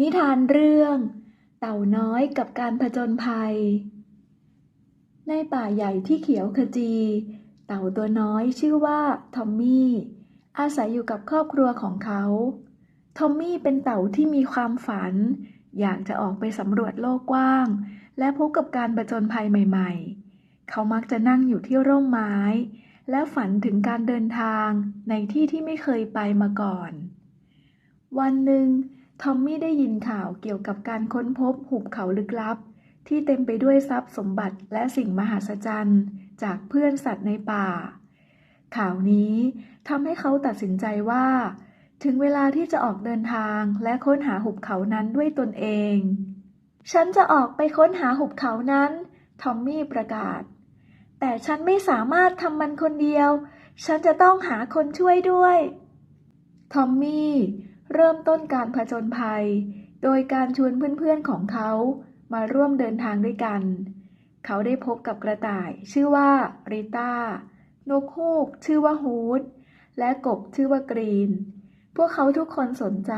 นิทานเรื่อง เต่าน้อยกับการผจญภัย ในป่าใหญ่ที่เขียวขจี เต่าตัวน้อยชื่อว่าทอมมี่ อาศัยอยู่กับครอบครัวของเขา ทอมมี่เป็นเต่าที่มีความฝัน อยากจะออกไปสำรวจโลกกว้าง และพบกับการผจญภัยใหม่ ๆ เขามักจะนั่งอยู่ที่ร่มไม้ และฝันถึงการเดินทางในที่ที่ไม่เคยไปมาก่อน วันหนึ่ง ทอมมี่ได้ยินข่าวเกี่ยวกับการค้นพบหุบเขาลึกลับ ที่เต็มไปด้วยทรัพย์สมบัติและสิ่งมหัศจรรย์จากเพื่อนสัตว์ในป่า ข่าวนี้ทำให้เขาตัดสินใจว่า ถึงเวลาที่จะออกเดินทางและค้นหาหุบเขานั้นด้วยตนเอง ฉันจะออกไปค้นหาหุบเขานั้น ทอมมี่ประกาศ แต่ฉันไม่สามารถทำมันคนเดียว ฉันจะต้องหาคนช่วยด้วย ทอมมี่ เริ่มต้นการผจญภัย โดยการชวนเพื่อนๆของเขามาร่วมเดินทางด้วยกัน เขาได้พบกับกระต่ายชื่อว่าริต้านกฮูกชื่อว่าฮูด และกบชื่อว่ากรีน พวกเขาทุกคนสนใจ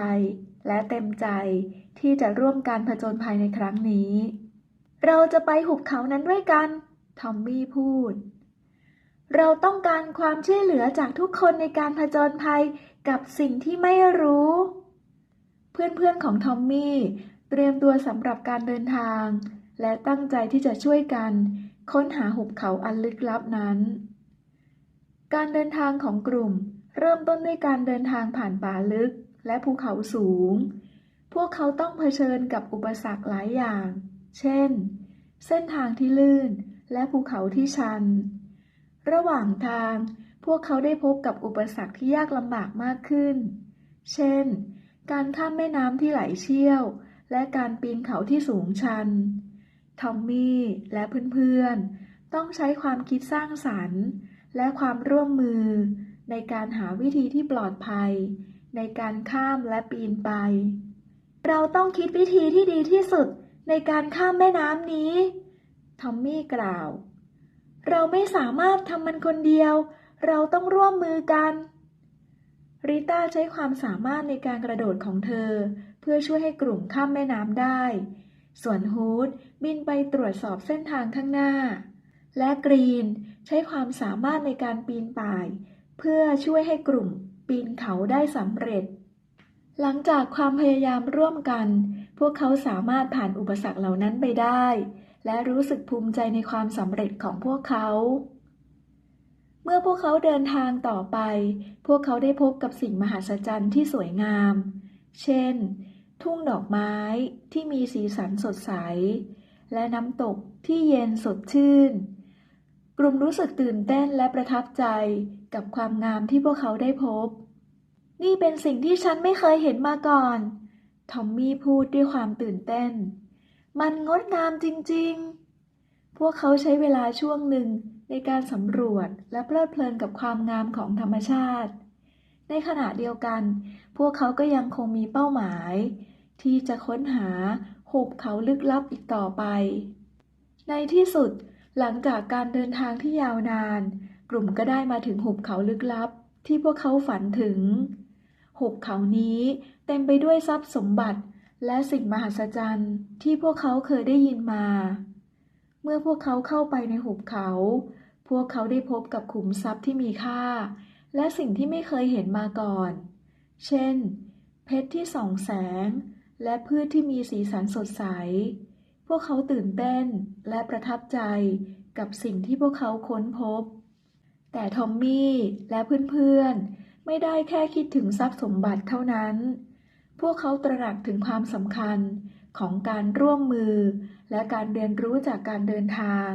และเต็มใจที่จะร่วมการผจญภัยในครั้งนี้ เราจะไปหุบเขานั้นด้วยกัน ทอมมี่พูด เราต้องการความช่วยเหลือจากทุกคนในการผจญภัย กับสิ่งที่ไม่รู้ เพื่อนๆของทอมมี่เตรียมตัวสำหรับการเดินทาง และตั้งใจที่จะช่วยกัน ค้นหาหุบเขาอันลึกลับนั้น การเดินทางของกลุ่ม เริ่มต้นด้วยการเดินทางผ่านป่าลึกและภูเขาสูง พวกเขาต้องเผชิญกับอุปสรรคหลายอย่าง เช่น เส้นทางที่ลื่นและภูเขาที่ชัน ระหว่างทาง พวกเขาได้พบกับอุปสรรคที่ยากลำบากมากขึ้น เช่น การข้ามแม่น้ำที่ไหลเชี่ยว และการปีนเขาที่สูงชัน ทอมมี่และเพื่อนๆ ต้องใช้ความคิดสร้างสรรค์ และความร่วมมือ ในการหาวิธีที่ปลอดภัย ในการข้ามและปีนไป เราต้องคิดวิธีที่ดีที่สุดในการข้ามแม่น้ำนี้ ทอมมี่กล่าว เราไม่สามารถทำมันคนเดียว เราต้องร่วมมือกันริต้าใช้ความสามารถในการกระโดดของเธอ เพื่อช่วยให้กลุ่มข้ามแม่น้ำได้ ส่วนฮูดบินไปตรวจสอบเส้นทางข้างหน้า และกรีนใช้ความสามารถในการปีนป่าย เพื่อช่วยให้กลุ่มปีนเขาได้สำเร็จ หลังจากความพยายามร่วมกัน พวกเขาสามารถผ่านอุปสรรคเหล่านั้นไปได้ และรู้สึกภูมิใจในความสำเร็จของพวกเขา มื่อพวกเขาเดินทางต่อไป พวกเขาได้พบกับสิ่งมหัศจรรย์ที่สวยงาม เช่น ทุ่งดอกไม้ที่มีสีสันสดใส และน้ำตกที่เย็นสดชื่น กลุ่มรู้สึกตื่นเต้นและประทับใจกับความงามที่พวกเขาได้พบ นี่เป็นสิ่งที่ฉันไม่เคยเห็นมาก่อน ทอมมี่พูดด้วยความตื่นเต้น มันงดงามจริงๆ พวกเขาใช้เวลาช่วงหนึ่ง ในการสำรวจและเพลิดเพลินกับความงามของธรรมชาติ ในขณะเดียวกัน พวกเขาก็ยังคงมีเป้าหมาย ที่จะค้นหาหุบเขาลึกลับอีกต่อไป ในที่สุดหลังจากการเดินทางที่ยาวนาน กลุ่มก็ได้มาถึงหุบเขาลึกลับ ที่พวกเขาฝันถึง หุบเขานี้เต็มไปด้วยทรัพย์สมบัติ และสิ่งมหัศจรรย์ที่พวกเขาเคยได้ยินมา เมื่อพวกเขาเข้าไปในหุบเขา พวกเขาได้พบกับขุมทรัพย์ที่มีค่า และสิ่งที่ไม่เคยเห็นมาก่อน เช่น เพชรที่ส่องแสง และพืชที่มีสีสันสดใส พวกเขาตื่นเต้นและประทับใจกับสิ่งที่พวกเขาค้นพบ แต่ทอมมี่และเพื่อนๆ ไม่ได้แค่คิดถึงทรัพย์สมบัติเท่านั้น พวกเขาตระหนักถึงความสำคัญของการร่วมมือ และการเรียนรู้จากการเดินทาง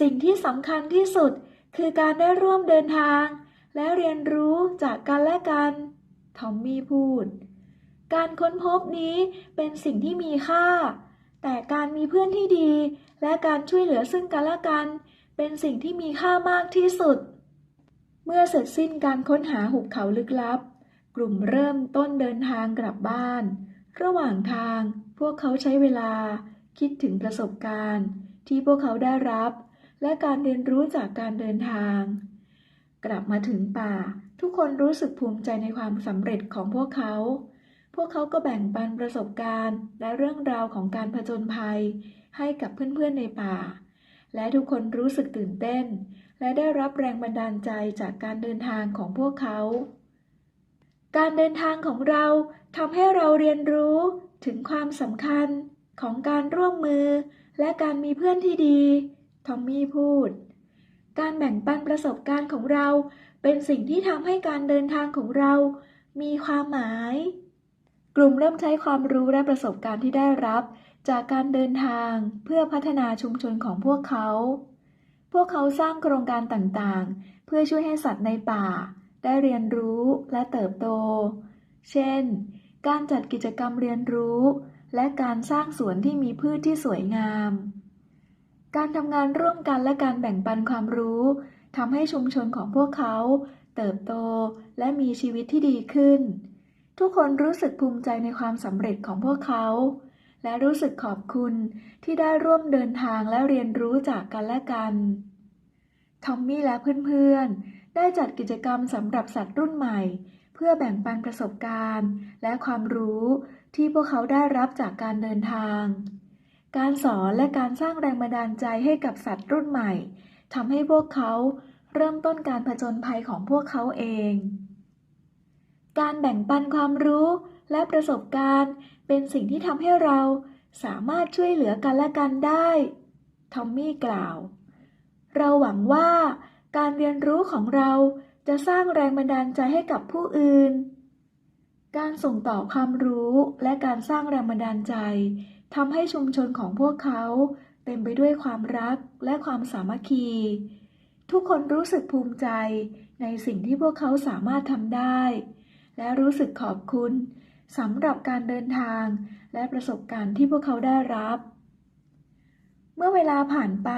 สิ่งที่สำคัญที่สุดคือการได้ร่วมเดินทาง และเรียนรู้จากกันและกัน ทอมมี่พูด การค้นพบนี้เป็นสิ่งที่มีค่า แต่การมีเพื่อนที่ดี และการช่วยเหลือซึ่งกันและกัน เป็นสิ่งที่มีค่ามากที่สุด เมื่อเสร็จสิ้นการค้นหาหุบเขาลึกลับ กลุ่มเริ่มต้นเดินทางกลับบ้าน ระหว่างทางพวกเขาใช้เวลา คิดถึงประสบการณ์ ที่พวกเขาได้รับ และการเรียนรู้จากการเดินทาง กลับมาถึงป่า ทุกคนรู้สึกภูมิใจในความสำเร็จของพวกเขา พวกเขาก็แบ่งปันประสบการณ์ และเรื่องราวของการผจญภัย ให้กับเพื่อนๆในป่า และทุกคนรู้สึกตื่นเต้น และได้รับแรงบันดาลใจจากการเดินทางของพวกเขา การเดินทางของเราทำให้เราเรียนรู้ถึงความสำคัญของการร่วมมือ และการมีเพื่อนที่ดี ทอมมี่พูด การแบ่งปันประสบการณ์ของเรา เป็นสิ่งที่ทำให้การเดินทางของเรา มีความหมาย กลุ่มเริ่มใช้ความรู้และประสบการณ์ที่ได้รับ จากการเดินทางเพื่อพัฒนาชุมชนของพวกเขา พวกเขาสร้างโครงการต่างๆ เพื่อช่วยให้สัตว์ในป่า ได้เรียนรู้และเติบโต เช่น การจัดกิจกรรมเรียนรู้ และการสร้างสวนที่มีพืชที่สวยงาม การทำงานร่วมกันและการแบ่งปันความรู้ทำให้ชุมชนของพวกเขา เติบโตและมีชีวิตที่ดีขึ้น ทุกคนรู้สึกภูมิใจในความสำเร็จของพวกเขา และรู้สึกขอบคุณที่ได้ร่วมเดินทางและเรียนรู้จากกันและกันทอมมี่และเพื่อนๆ ได้จัดกิจกรรมสำหรับสัตว์รุ่นใหม่ เพื่อแบ่งปันประสบการณ์ และความรู้ที่พวกเขาได้รับจากการเดินทาง การสอนและการสร้างแรงบันดาลใจให้กับสัตว์รุ่นใหม่ทำให้พวกเขาเริ่มต้นการผจญภัยของพวกเขาเอง การแบ่งปันความรู้และประสบการณ์เป็นสิ่งที่ทำให้เราสามารถช่วยเหลือกันและกันได้ ทอมมี่กล่าว เราหวังว่าการเรียนรู้ของเราจะสร้างแรงบันดาลใจให้กับผู้อื่น การส่งต่อความรู้และการสร้างแรงบันดาลใจ ทำให้ชุมชนของพวกเขา เต็มไปด้วยความรักและความสามัคคี ทุกคนรู้สึกภูมิใจในสิ่งที่พวกเขาสามารถทำได้ และรู้สึกขอบคุณสำหรับการเดินทางและประสบการณ์ที่พวกเขาได้รับ เมื่อเวลาผ่านไป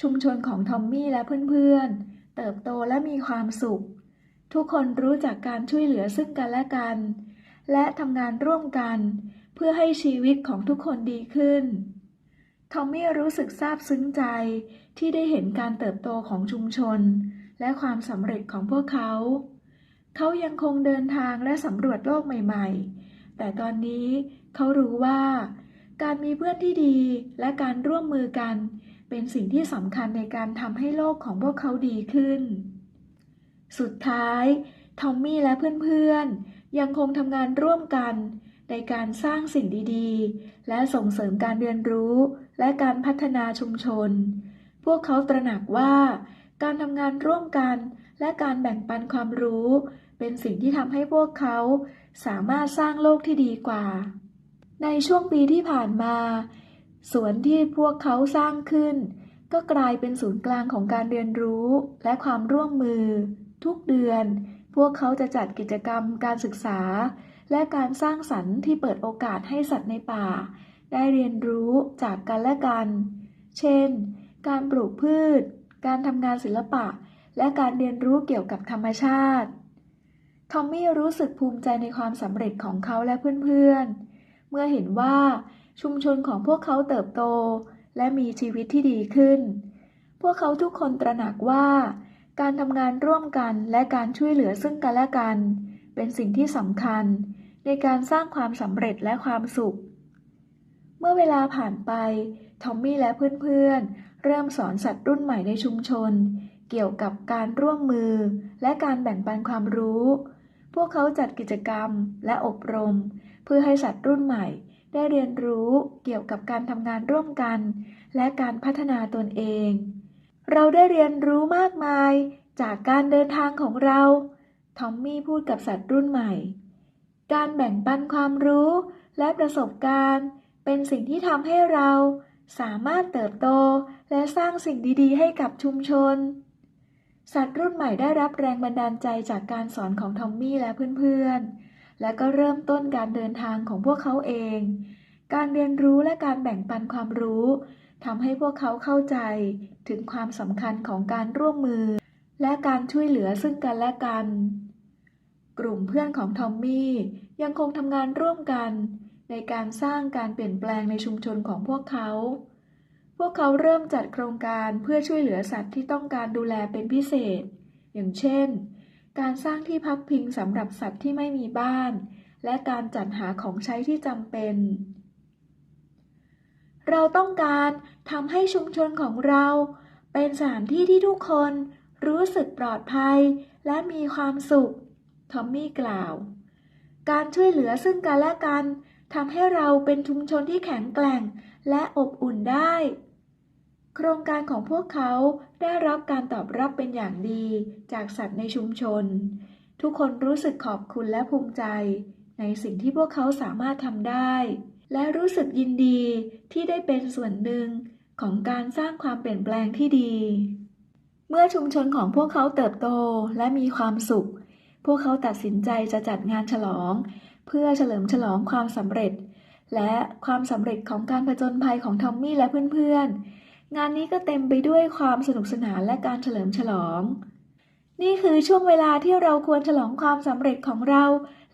ชุมชนของทอมมี่และเพื่อนๆ เติบโตและมีความสุข ทุกคนรู้จักการช่วยเหลือซึ่งกันและกัน และทำงานร่วมกัน เพื่อให้ชีวิตของทุกคนดีขึ้น ทอมมี่รู้สึกซาบซึ้งใจที่ได้เห็นการเติบโตของชุมชน และความสำเร็จของพวกเขา เขายังคงเดินทางและสำรวจโลกใหม่ ๆ แต่ตอนนี้เขารู้ว่า การมีเพื่อนที่ดีและการร่วมมือกัน เป็นสิ่งที่สำคัญในการทำให้โลกของพวกเขาดีขึ้น สุดท้าย ทอมมี่และเพื่อนๆยังคงทำงานร่วมกัน ในการสร้างสิ่งดีๆ และส่งเสริมการเรียนรู้และการพัฒนาชุมชน พวกเขาตระหนักว่า การทำงานร่วมกันและการแบ่งปันความรู้ เป็นสิ่งที่ทำให้พวกเขาสามารถสร้างโลกที่ดีกว่า ในช่วงปีที่ผ่านมา สวนที่พวกเขาสร้างขึ้น ก็กลายเป็นศูนย์กลางของการเรียนรู้และความร่วมมือ ทุกเดือน พวกเขาจะจัดกิจกรรมการศึกษา และการสร้างสรรค์ที่เปิดโอกาสให้สัตว์ในป่า ได้เรียนรู้จากกันและกัน เช่น การปลูกพืช การทำงานศิลปะ และการเรียนรู้เกี่ยวกับธรรมชาติ ทอมมี่รู้สึกภูมิใจในความสำเร็จของเขาและเพื่อนๆ เมื่อเห็นว่าชุมชนของพวกเขาเติบโต และมีชีวิตที่ดีขึ้น พวกเขาทุกคนตระหนักว่า การทำงานร่วมกันและการช่วยเหลือซึ่งกันและกัน เป็นสิ่งที่สำคัญ ในการสร้างความสำเร็จและความสุข เมื่อเวลาผ่านไป ทอมมี่และเพื่อนๆ เริ่มสอนสัตว์รุ่นใหม่ในชุมชน เกี่ยวกับการร่วมมือ และการแบ่งปันความรู้ พวกเขาจัดกิจกรรมและอบรม เพื่อให้สัตว์รุ่นใหม่ ได้เรียนรู้เกี่ยวกับการทำงานร่วมกัน และการพัฒนาตนเอง เราได้เรียนรู้มากมายจากการเดินทางของเรา ทอมมี่พูดกับสัตว์รุ่นใหม่ การแบ่งปันความรู้และประสบการณ์ เป็นสิ่งที่ทำให้เราสามารถเติบโตและสร้างสิ่งดีๆ ให้กับชุมชน สัตว์รุ่นใหม่ได้รับแรงบันดาลใจจากการสอนของทอมมี่และเพื่อนๆ และก็เริ่มต้นการเดินทางของพวกเขาเอง การเรียนรู้และการแบ่งปันความรู้ทำให้พวกเขาเข้าใจถึงความสำคัญของการร่วมมือ และการช่วยเหลือซึ่งกันและกัน กลุ่มเพื่อนของทอมมี่ยังคงทำงานร่วมกัน ในการสร้างการเปลี่ยนแปลงในชุมชนของพวกเขา พวกเขาเริ่มจัดโครงการเพื่อช่วยเหลือสัตว์ที่ต้องการดูแลเป็นพิเศษ อย่างเช่น การสร้างที่พักพิงสำหรับสัตว์ที่ไม่มีบ้าน และการจัดหาของใช้ที่จำเป็น เราต้องการทำให้ชุมชนของเรา เป็นสถานที่ที่ทุกคนรู้สึกปลอดภัยและมีความสุข ทอมมี่กล่าว การช่วยเหลือซึ่งกันและกันทำให้เราเป็นชุมชนที่แข็งแกร่งและอบอุ่นได้ โครงการของพวกเขาได้รับการตอบรับเป็นอย่างดีจากสัตว์ในชุมชน ทุกคนรู้สึกขอบคุณและภูมิใจ ในสิ่งที่พวกเขาสามารถทำได้ และรู้สึกยินดีที่ได้เป็นส่วนหนึ่งของการสร้างความเปลี่ยนแปลงที่ดี เมื่อชุมชนของพวกเขาเติบโตและมีความสุข พวกเขาตัดสินใจจะจัดงานฉลอง เพื่อเฉลิมฉลองความสำเร็จ และความสำเร็จของการผจญภัยของทอมมี่และเพื่อนๆ งานนี้ก็เต็มไปด้วยความสนุกสนานและการเฉลิมฉลอง นี่คือช่วงเวลาที่เราควรฉลองความสำเร็จของเรา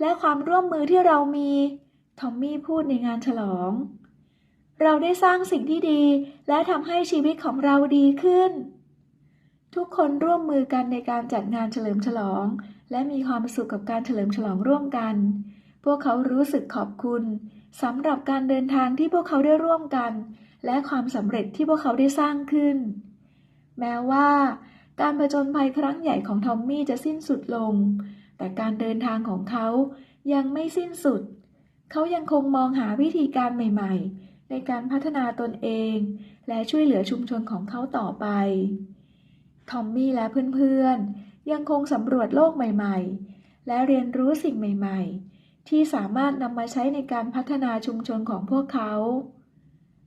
และความร่วมมือที่เรามีทอมมี่พูดในงานฉลอง เราได้สร้างสิ่งที่ดี และทำให้ชีวิตของเราดีขึ้น ทุกคนร่วมมือกันในการจัดงานเฉลิมฉลอง และมีความสุขกับการเฉลิมฉลองร่วมกัน พวกเขารู้สึกขอบคุณสำหรับการเดินทางที่พวกเขาได้ร่วมกัน และความสำเร็จที่พวกเขาได้สร้างขึ้น แม้ว่าการผจญภัยครั้งใหญ่ของทอมมี่จะสิ้นสุดลง แต่การเดินทางของเขายังไม่สิ้นสุด เขายังคงมองหาวิธีการใหม่ ๆ ในการพัฒนาตนเอง และช่วยเหลือชุมชนของเขาต่อไป ทอมมี่และเพื่อนๆ ยังคงสำรวจโลกใหม่ๆ และเรียนรู้สิ่งใหม่ๆ ที่สามารถนำมาใช้ในการพัฒนาชุมชนของพวกเขา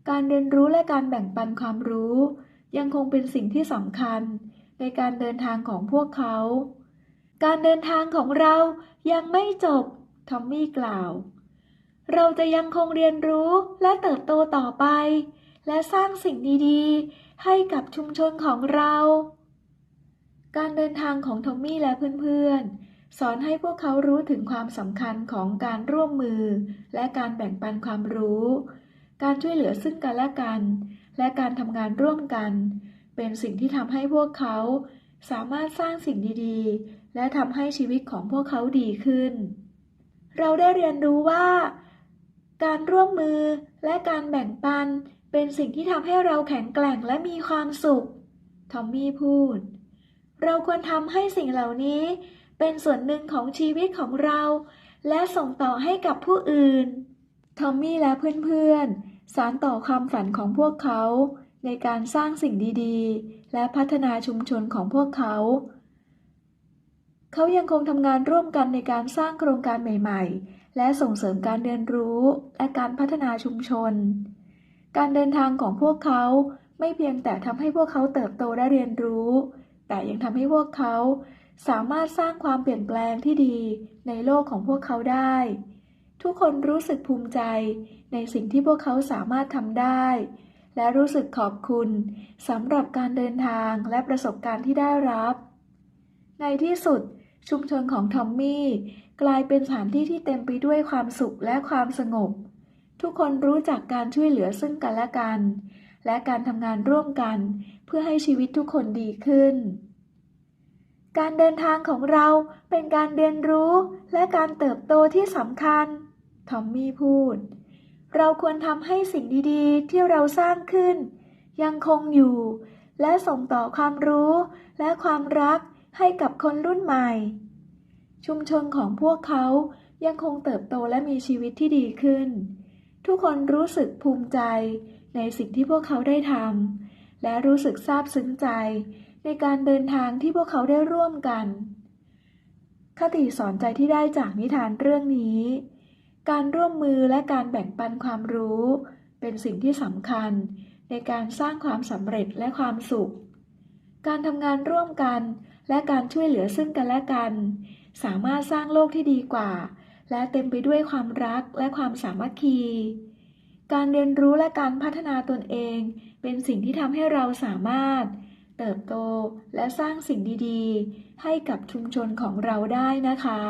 การเรียนรู้และการแบ่งปันความรู้ ยังคงเป็นสิ่งที่สำคัญในการเดินทางของพวกเขา การเดินทางของเรายังไม่จบ ทอมมี่กล่าว เราจะยังคงเรียนรู้และเติบโตต่อไป และสร้างสิ่งดีๆ ให้กับชุมชนของเรา การเดินทางของทอมมี่และเพื่อนๆ สอนให้พวกเขารู้ถึงความสำคัญของการร่วมมือ และการแบ่งปันความรู้ การช่วยเหลือซึ่งกันและกัน และการทำงานร่วมกัน เป็นสิ่งที่ทำให้พวกเขา สามารถสร้างสิ่งดีๆ และทำให้ชีวิตของพวกเขาดีขึ้น เราได้เรียนรู้ว่า การร่วมมือและการแบ่งปัน เป็นสิ่งที่ทำให้เราแข็งแกร่งและมีความสุข ทอมมี่พูด เราควรทำให้สิ่งเหล่านี้ เป็นส่วนหนึ่งของชีวิตของเรา และส่งต่อให้กับผู้อื่น ทอมมี่และเพื่อนๆ สานต่อความฝันของพวกเขา ในการสร้างสิ่งดีๆ และพัฒนาชุมชนของพวกเขา เขายังคงทำงานร่วมกันในการสร้างโครงการใหม่ ๆ และส่งเสริมการเรียนรู้และการพัฒนาชุมชน การเดินทางของพวกเขาไม่เพียงแต่ทำให้พวกเขาเติบโตและเรียนรู้ แต่ยังทำให้พวกเขาสามารถสร้างความเปลี่ยนแปลงที่ดีในโลกของพวกเขาได้ ทุกคนรู้สึกภูมิใจในสิ่งที่พวกเขาสามารถทำได้ และรู้สึกขอบคุณสำหรับการเดินทางและประสบการณ์ที่ได้รับ ในที่สุดชุมชนของทอมมี่กลายเป็นสถานที่ที่เต็มไปด้วยความสุขและความสงบ ทุกคนรู้จักการช่วยเหลือซึ่งกันและกัน และการทำงานร่วมกัน พื่อให้ชีวิตทุกคนดีขึ้น การเดินทางของเราเป็นการเรียนรู้และการเติบโตที่สำคัญ ทอมมี่พูด เราควรทำให้สิ่งดีๆ ที่เราสร้างขึ้น ยังคงอยู่ และส่งต่อความรู้และความรักให้กับคนรุ่นใหม่ ชุมชนของพวกเขายังคงเติบโตและมีชีวิตที่ดีขึ้น ทุกคนรู้สึกภูมิใจในสิ่งที่พวกเขาได้ทำ และรู้สึกซาบซึ้งใจ ในการเดินทางที่พวกเขาได้ร่วมกัน คติสอนใจที่ได้จากนิทานเรื่องนี้ การร่วมมือและการแบ่งปันความรู้ เป็นสิ่งที่สำคัญในการสร้างความสำเร็จและความสุข การทำงานร่วมกันและการช่วยเหลือซึ่งกันและกัน สามารถสร้างโลกที่ดีกว่า และเต็มไปด้วยความรักและความสามัคคี การเรียนรู้และการพัฒนาตนเอง เป็นสิ่งที่ทำให้เราสามารถ เติบโตและสร้างสิ่งดีๆ ให้กับชุมชนของเราได้นะคะ